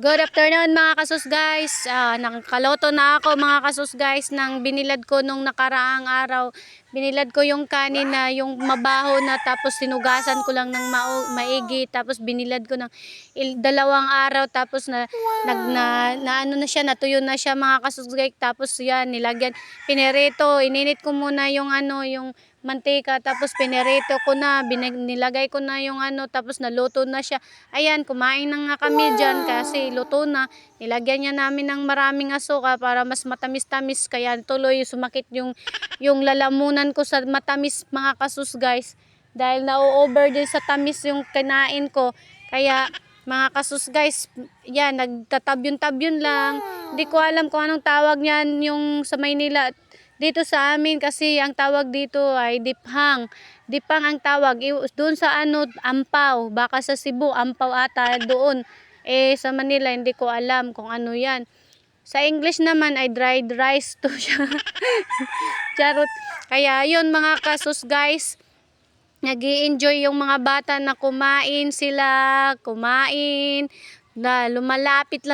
Good afternoon mga kasus guys. Ah, nakakaloto na ako mga kasus guys ng binilad ko nung nakaraang araw. Binilad ko yung kanin na yung mabaho na tapos sinugasan ko lang ng mao- maigi tapos binilad ko ng dalawang araw tapos na nag na, na ano na siya natuyo na siya mga kasus guys tapos yan nilagyan pinerito ininit ko muna yung ano yung mantika tapos pinerito ko na binag, nilagay ko na yung ano tapos naluto na siya. Ayan kumain na nga kami dyan kasi luto na. Nilagyan niya namin ng maraming asuka para mas matamis-tamis kaya tuloy sumakit yung yung lalamunan ko sa matamis mga kasus guys. Dahil na-over din sa tamis yung kinain ko. Kaya mga kasus guys yan nagtatabyon-tabyon lang. Hindi ko alam kung anong tawag niyan yung sa Maynila dito sa amin kasi ang tawag dito ay diphang. Diphang ang tawag. Doon sa ano, ampaw. Baka sa Cebu, ampaw ata doon. Eh, sa Manila, hindi ko alam kung ano yan. Sa English naman ay dried rice to siya. Charot. Kaya yun mga kasus guys. nag enjoy yung mga bata na kumain sila, kumain, na lumalapit lang